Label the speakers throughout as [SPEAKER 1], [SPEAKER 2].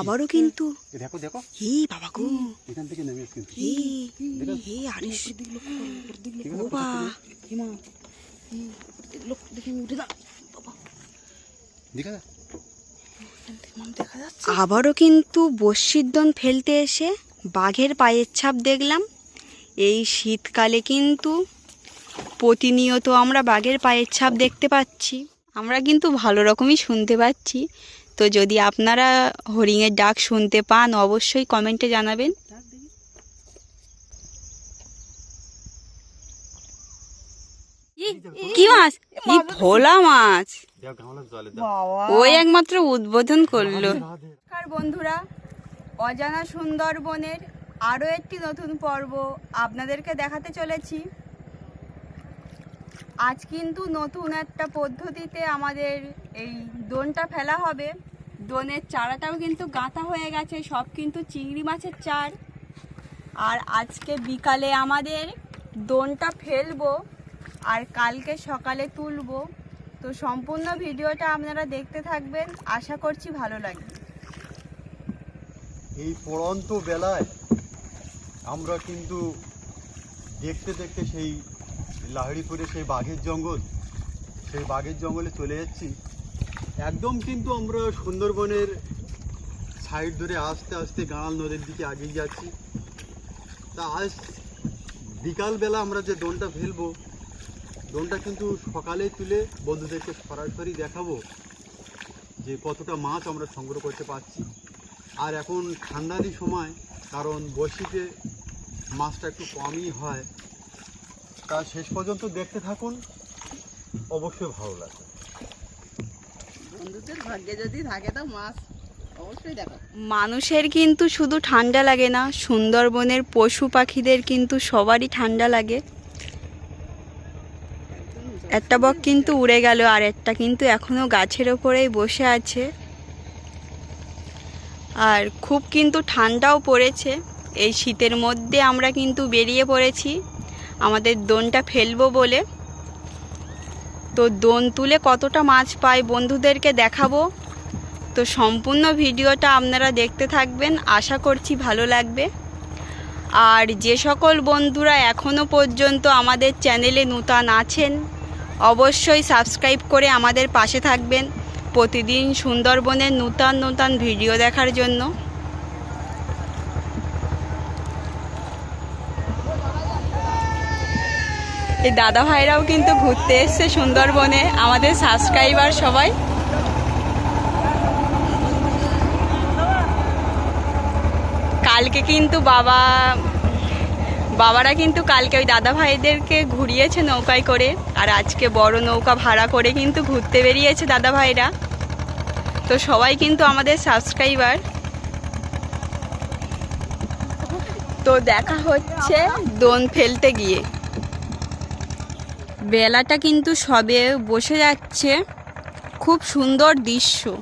[SPEAKER 1] আবারও কিন্তু
[SPEAKER 2] দেখো দেখো।
[SPEAKER 1] হি বাবা গো।
[SPEAKER 2] এখান থেকে নেমে
[SPEAKER 1] হি হি
[SPEAKER 2] আছে,
[SPEAKER 1] বাবা
[SPEAKER 3] হিমা। লোক দেখে উঠে যা।
[SPEAKER 2] দেখা
[SPEAKER 1] আবারও কিন্তু বস্যির দন ফেলতে এসে বাঘের পায়ের ছাপ দেখলাম। এই শীতকালে কিন্তু প্রতিনিয়ত আমরা বাঘের পায়ের ছাপ দেখতে পাচ্ছি। আমরা কিন্তু ভালো রকমই শুনতে পাচ্ছি। তো যদি আপনারা হরিণের ডাক শুনতে পান, অবশ্যই কমেন্টে জানাবেন। কি মাছ? ই ভোলা মাছ? ওই একমাত্র উদ্বোধন করল। বন্ধুরা, অজানা সুন্দরবনের আরও একটি নতুন পর্ব আপনাদেরকে দেখাতে চলেছি। আজ কিন্তু নতুন একটা পদ্ধতিতে আমাদের এই দোনটা ফেলা হবে। দোনের চারাটাও কিন্তু গাঁথা হয়ে গেছে, সব কিন্তু চিংড়ি মাছের চার। আর আজকে বিকালে আমাদের দোনটা ফেলব আর কালকে সকালে তুলবো। তো সম্পূর্ণ ভিডিওটা আপনারা দেখতে থাকবেন, আশা করছি ভালো লাগবে।
[SPEAKER 2] এই পড়ন্ত বেলায় আমরা কিন্তু দেখতে দেখতে সেই লাহিড়িপুরে সেই বাঘের জঙ্গল, সেই বাঘের জঙ্গলে চলে যাচ্ছি। একদম কিন্তু আমরা সুন্দরবনের সাইড ধরে আস্তে আস্তে গাঁল নদীর দিকে এগিয়ে যাচ্ছি। তা আজ বিকালবেলা আমরা যে দোনটা ফেলব, দোনটা কিন্তু সকালে তুলে বন্ধুদেরকে সরাসরি দেখাবো যে কতটা মাছ আমরা সংগ্রহ করতে পারছি। আর এখন ঠান্ডারই সময়, কারণ বসিতে মাছটা একটু কমই হয়। তা শেষ পর্যন্ত দেখতে থাকুন। অবশ্যই ভালো লাগবে।
[SPEAKER 3] বন্ধুদের ভাগ্যে যদি থাকে তো মাছ অবশ্যই দেখো
[SPEAKER 1] মানুষের কিন্তু শুধু ঠান্ডা লাগে না সুন্দরবনের পশু পাখিদের কিন্তু সবারই ঠান্ডা লাগে। একটা বক কিন্তু উড়ে গেল আর একটা কিন্তু এখনও গাছের ওপরেই বসে আছে। আর খুব কিন্তু ঠান্ডাও পড়েছে। এই শীতের মধ্যে আমরা কিন্তু বেরিয়ে পড়েছি। আমাদের দোনটা ফেলব বলে। তো দোন তুলে কতটা মাছ পাই বন্ধুদেরকে দেখাবো। তো সম্পূর্ণ ভিডিওটা আপনারা দেখতে থাকবেন, আশা করছি ভালো লাগবে। আর যে সকল বন্ধুরা এখনও পর্যন্ত আমাদের চ্যানেলে নূতন আছেন, অবশ্যই সাবস্ক্রাইব করে আমাদের পাশে থাকবেন প্রতিদিন সুন্দরবনের নূতন নূতন ভিডিও দেখার জন্য। এই দাদা ভাইরাও কিন্তু ঘুরতে এসছে সুন্দরবনে, আমাদের সাবস্ক্রাইবার সবাই। কালকে কিন্তু বাবা, বাবারা কিন্তু কালকে ওই দাদা ভাইদেরকে ঘুরিয়েছে নৌকায় করে, আর আজকে বড় নৌকা ভাড়া করে কিন্তু ঘুরতে বেরিয়েছে দাদা ভাইরা। তো সবাই কিন্তু আমাদের সাবস্ক্রাইবার তো দেখা হচ্ছে দোন ফেলতে গিয়ে। বেলাটা কিন্তু সবে বসে যাচ্ছে। খুব সুন্দর দৃশ্য।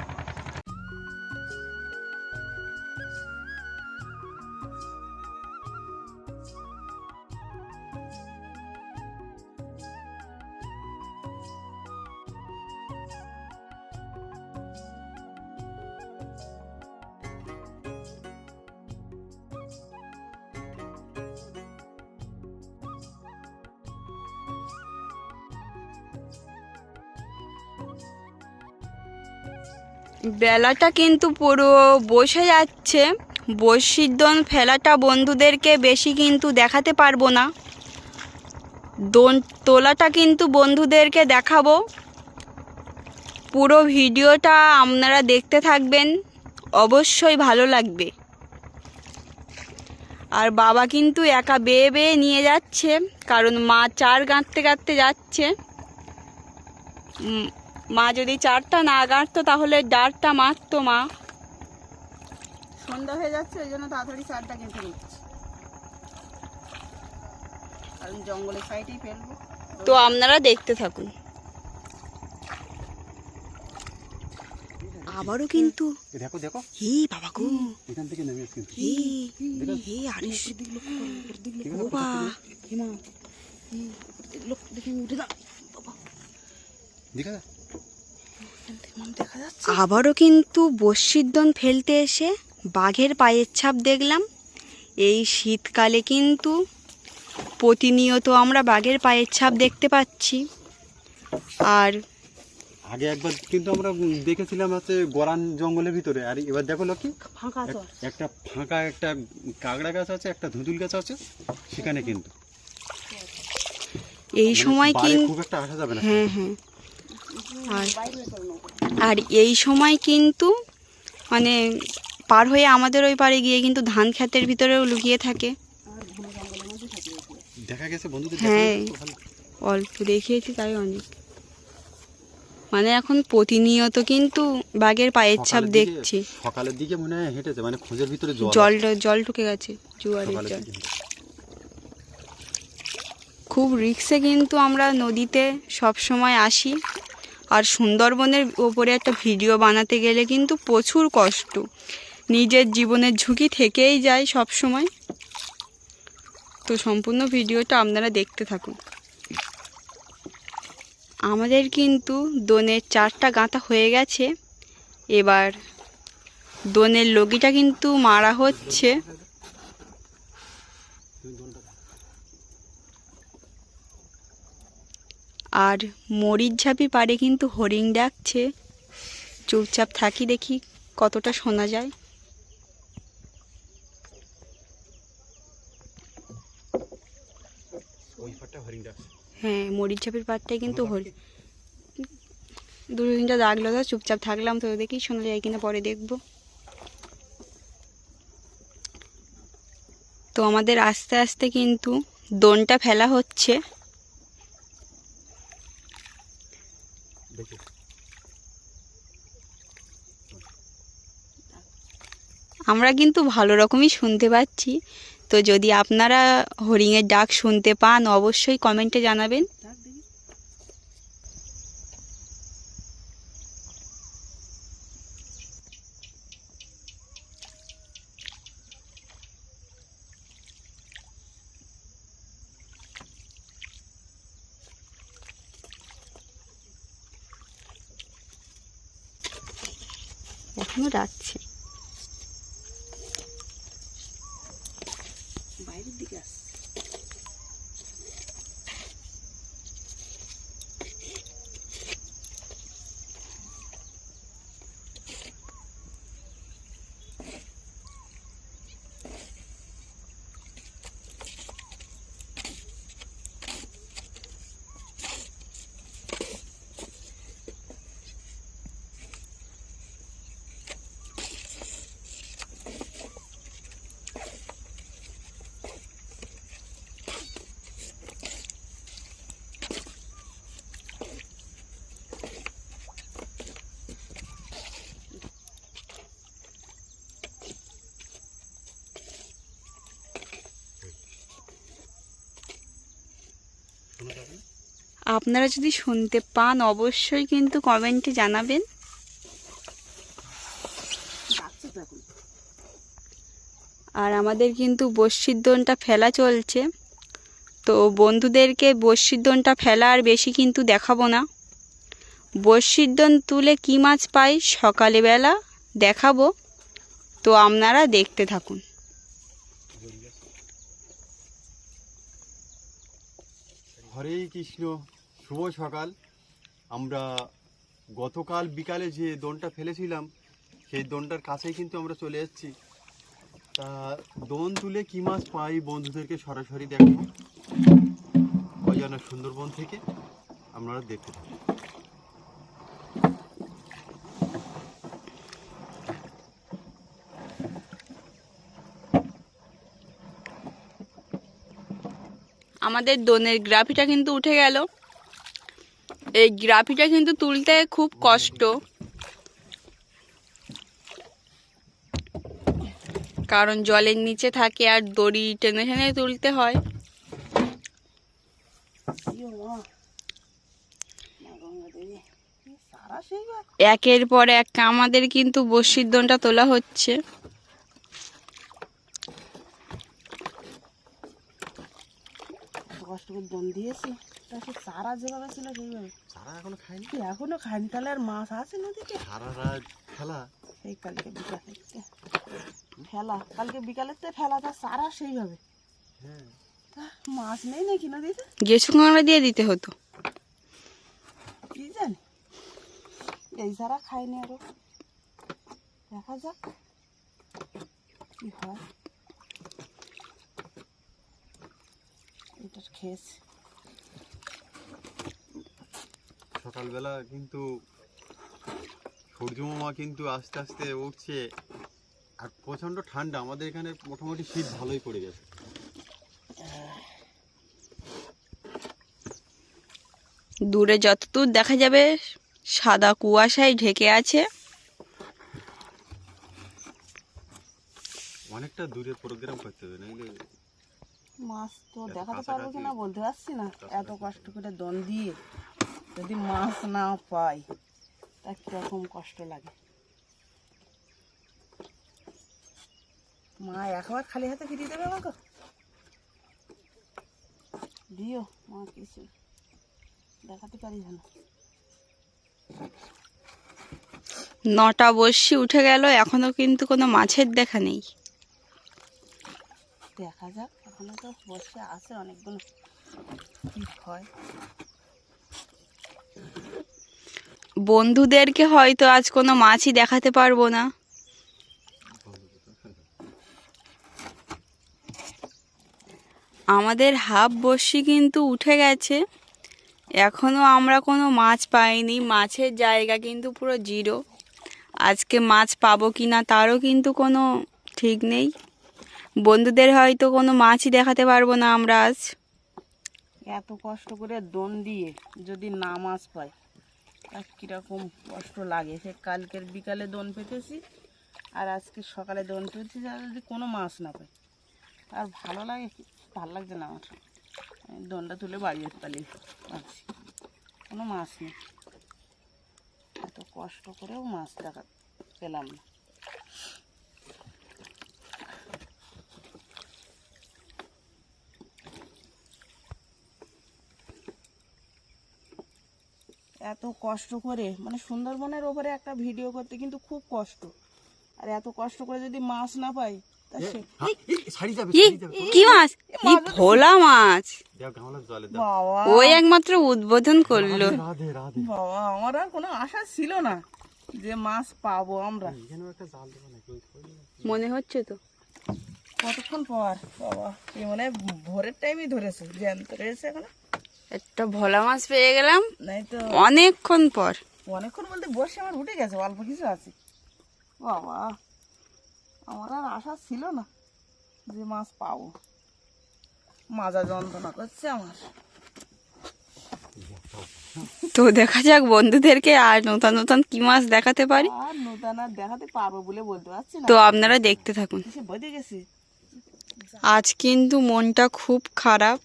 [SPEAKER 1] বেলাটা কিন্তু পুরো বসে যাচ্ছে। বসির ফেলাটা বন্ধুদেরকে বেশি কিন্তু দেখাতে পারব না। দোন তোলাটা কিন্তু বন্ধুদেরকে দেখাবো। পুরো ভিডিওটা আপনারা দেখতে থাকবেন। অবশ্যই ভালো লাগবে। আর বাবা কিন্তু একা বেয়ে বেয়ে নিয়ে যাচ্ছে, কারণ মা চার গাঁটতে গাঁটতে যাচ্ছে। মা যদি চারটা না গাঁটতো তাহলে ডারটা মারতো মা।
[SPEAKER 3] সন্ধ্যা হয়ে যাচ্ছে ওই জন্য তাড়াতাড়ি চারটা কিনতে নিচ্ছি। কারণ জঙ্গলের সাইডেই ফেলব।
[SPEAKER 1] তো আপনারা দেখতে থাকুন। আবারও কিন্তু
[SPEAKER 2] দেখো দেখো।
[SPEAKER 1] হি বাবা গো।
[SPEAKER 2] এখান থেকে নেমে
[SPEAKER 1] হি হি বাবা
[SPEAKER 3] হিমা দেখে উঠে যা
[SPEAKER 2] দেখা
[SPEAKER 3] দেখা যাচ্ছে।
[SPEAKER 1] আবারও কিন্তু বস্যির দন ফেলতে এসে বাঘের পায়ের ছাপ দেখলাম। এই শীতকালে কিন্তু প্রতিনিয়ত আমরা বাঘের পায়ের ছাপ দেখতে পাচ্ছি। আর
[SPEAKER 2] আগে একবার কিন্তু আমরা দেখেছিলাম হচ্ছে গরান জঙ্গলের ভিতরে। আর এবার দেখো লক্ষ্মী
[SPEAKER 3] ফাঁকা
[SPEAKER 2] একটা ফাঁকা একটা কাকড়া গাছ আছে একটা ধুতুল গাছ আছে সেখানে কিন্তু।
[SPEAKER 1] এই সময়
[SPEAKER 2] বাইরে
[SPEAKER 1] কিন্তু
[SPEAKER 2] খুব একটা আসা যাবে না।
[SPEAKER 1] হ্যাঁ হ্যাঁ। আর আর এই সময় কিন্তু মানে পার হয়ে আমাদের ওই পারে গিয়ে কিন্তু ধান ক্ষেতের ভিতরেও লুকিয়ে থাকে। হ্যাঁ। অল্প দেখিয়েছি তাই অনেক। মানে এখন প্রতিনিয়ত কিন্তু বাঘের পায়ের ছাপ দেখছি।
[SPEAKER 2] সকালের দিকে মনে হয় হেঁটেছে মানে খোঁজের ভিতরে জল
[SPEAKER 1] জল জল ঢুকে গেছে জোয়ারের জল। খুব রিক্সে কিন্তু আমরা নদীতে সব সময় আসি। আর সুন্দরবনের ওপরে একটা ভিডিও বানাতে গেলে কিন্তু প্রচুর কষ্ট। নিজের জীবনের ঝুঁকি থেকেই যায় সব সময় তো সম্পূর্ণ ভিডিওটা আপনারা দেখতে থাকুন। আমাদের কিন্তু দোনের চারটা গাঁথা হয়ে গেছে। এবার দোনের লগিটা কিন্তু মারা হচ্ছে। আর মরিচ ঝাপি পাড়ে কিন্তু হরিণ ডাকছে। চুপচাপ থাকি দেখি কতটা শোনা যায়।
[SPEAKER 2] হরিণ।
[SPEAKER 1] হ্যাঁ মরিচ ঝাপির পাড়টাই কিন্তু হরি দু তিনটা দাগলো তো চুপচাপ থাকলাম তো দেখি শোনা যায় কিনা পরে দেখব। তো আমাদের আস্তে আস্তে কিন্তু দোনটা ফেলা হচ্ছে।
[SPEAKER 2] দেখি।
[SPEAKER 1] আমরা কিন্তু ভালো রকমই শুনতে পাচ্ছি। তো যদি আপনারা হরিণের ডাক শুনতে পান অবশ্যই কমেন্টে জানাবেন।
[SPEAKER 3] ডাক দেখি
[SPEAKER 1] আপনারা যদি শুনতে পান, অবশ্যই কিন্তু কমেন্টে জানাবেন। আর আমাদের কিন্তু বস্যির দোনটা ফেলা চলছে। তো বন্ধুদেরকে বস্যির দোনটা ফেলা আর বেশি কিন্তু দেখাবো না। বস্যির দোন তুলে কী মাছ পাই সকালবেলা দেখাবো। তো আপনারা দেখতে থাকুন।
[SPEAKER 2] হরে কৃষ্ণ। শুভ সকাল। আমরা গতকাল বিকালে যে দোনটা ফেলেছিলাম, সেই দোনটার কাছেই কিন্তু আমরা চলে এসেছি। তা দোন তুলে কী মাছ পাই বন্ধুদেরকে সরাসরি দেখো অজানা সুন্দরবন থেকে আপনারা দেখতে থাকুন।
[SPEAKER 1] আমাদের দোনের গ্রাফিটা কিন্তু উঠে গেল। এই গ্রাফিটা কিন্তু তুলতে খুব কষ্ট। কারণ জলের নিচে থাকে আর দড়ি টেনে টেনে তুলতে হয়। একের পর এক আমাদের কিন্তু বসির দনটা তোলা হচ্ছে।
[SPEAKER 3] দিয়েছে। চারা যেভাবে ছিল সেইভাবে।
[SPEAKER 2] সারা এখনও খাইনি
[SPEAKER 3] কি এখনও খায়নি? তাহলে আর মাছ আছে নদীতে?
[SPEAKER 2] সারা রাত খেলা
[SPEAKER 3] সেই কালকে বিকালে ফেলা কালকে বিকালের তো ফেলা তা চারা সেইভাবে।
[SPEAKER 2] হ্যাঁ।
[SPEAKER 3] তা মাছ নেই নাকি নদীতে?
[SPEAKER 1] গেছু কাঁকড়া দিয়ে দিতে হতো।
[SPEAKER 3] কি জানি? এই ছাড়া খাইনি আরও। দেখা যাক কি হয়। এটা খেয়েছে
[SPEAKER 2] সকালবেলা কিন্তু সূর্য মামা কিন্তু আস্তে আস্তে উঠছে আর প্রচণ্ড ঠান্ডা। আমাদের এখানে মোটামুটি শীত ভালোই পড়ে গেছে।
[SPEAKER 1] দূরে যতদূর দেখা যাবে সাদা কুয়াশায় ঢেকে আছে।
[SPEAKER 2] অনেকটা দূরে প্রোগ্রাম করতে হবে নাইলে
[SPEAKER 3] মাছ তো দেখাতে পারব কিনা বলতে পারছি না। এত কষ্ট করে দন দিয়ে যদি মাছ না পাই তা কীরকম কষ্ট লাগে? মা একবার খালি হাতে ফিরিয়ে দেবে আমাকে? দিও মা কিছু। দেখাতে পারি যেন।
[SPEAKER 1] নটা বর্ষি উঠে গেল এখনও কিন্তু কোনো মাছের দেখা নেই।
[SPEAKER 3] দেখা যাক এখনও তো বসে আছে অনেকগুলো। কি হয়?
[SPEAKER 1] বন্ধুদেরকে হয়তো আজ কোনো মাছই দেখাতে পারব না। আমাদের হাফ বর্ষি কিন্তু উঠে গেছে। এখনও আমরা কোনো মাছ পাইনি। মাছের জায়গা কিন্তু পুরো জিরো। আজকে মাছ পাবো কি না তারও কিন্তু কোনো ঠিক নেই। বন্ধুদের হয়তো কোনো মাছই দেখাতে পারব না আমরা আজ।
[SPEAKER 3] এত কষ্ট করে দন দিয়ে যদি না মাছ পাই তা কীরকম কষ্ট লাগে। সে কালকের বিকালে দন পেতেছি, আর আজকে সকালে দন পেতেছি, আর যদি কোনো মাছ না পাই আর ভালো লাগে? ভালো লাগছে না আমার। আমি দনটা তুলে বাড়ি পারলি পারছি কোনো মাছ নেই। এত কষ্ট করেও মাছ দেখা পেলাম না। এত কষ্ট করে মানে সুন্দরবনের ওপরে একটা ভিডিও করতে কিন্তু খুব কষ্ট। আর এত কষ্ট করে যদি মাছ না পাই
[SPEAKER 1] কি? মাছ? ভোলা মাছ। ওই একমাত্র উদ্বোধন করল।
[SPEAKER 2] রাধে রাধে
[SPEAKER 3] বাবা আমার আর কোনো আশা ছিল না যে মাছ পাবো আমরা।
[SPEAKER 1] মনে হচ্ছে তো।
[SPEAKER 3] কতক্ষণ পর? বাবা এই মানে ভোরের টাইমই ধরেছে জ্যান্ত রয়েছে এখন।
[SPEAKER 1] একটা ভোলা মাছ পেয়ে গেলাম।
[SPEAKER 3] তো
[SPEAKER 1] অনেকক্ষণ পর।
[SPEAKER 3] অনেকক্ষণ বলতে বসে আমার উঠে গেছে অল্প কিছু আছে। বাবা আমার আর আশা ছিল না যে মাছ পাবো। মাজা যন্ত্রণা করছে আমার।
[SPEAKER 1] তো দেখা যাক বন্ধুদেরকে আর নতুন নতুন কি মাছ দেখাতে পারি।
[SPEAKER 3] আর নতুন আর দেখাতে পারব বলে বলতে পারছি না।
[SPEAKER 1] তো আপনারা দেখতে থাকুন। আজ কিন্তু মনটা খুব খারাপ।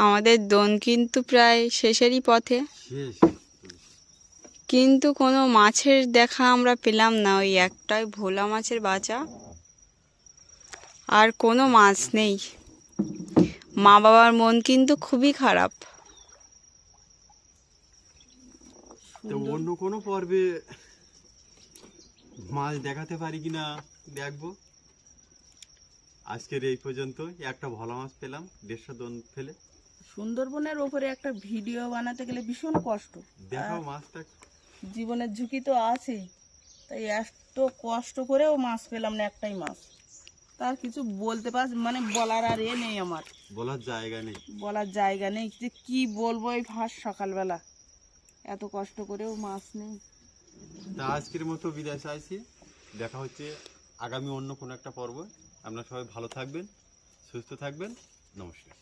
[SPEAKER 1] আমাদের দোন কিন্তু প্রায় শেষেরই পথে। কিন্তু কোনো মাছের দেখা আমরা পেলাম না ওই একটাই ভোলা মাছের বাঁচা আর কোনো মাছ নেই। মা বাবার মন কিন্তু খুবই খারাপ।
[SPEAKER 2] অন্য কোনো পর্বে মাছ দেখাতে পারি কিনা দেখব? আজকের এই পর্যন্ত একটা ভোলা মাছ পেলাম দেড়শো দন ফেলে।
[SPEAKER 3] সুন্দরবনের ওপরে একটা ভিডিও বানাতে গেলে ভীষণ কষ্ট। জীবনের ঝুঁকি তো আছেই। তাই এত কষ্ট করেও মাছ পেলাম না একটাই মাছ। তার কিছু বলতে পার মানে বলার আর এ নেই আমার।
[SPEAKER 2] বলার জায়গা নেই।
[SPEAKER 3] বলার জায়গা নেই যে কি বলব এই ফার্স্ট সকালবেলা। এত কষ্ট করেও মাছ নেই।
[SPEAKER 2] তা আজকের মতো বিদায় চাইছি। দেখা হচ্ছে আগামী অন্য কোনো একটা পর্ব। আপনারা সবাই ভালো থাকবেন সুস্থ থাকবেন। নমস্কার।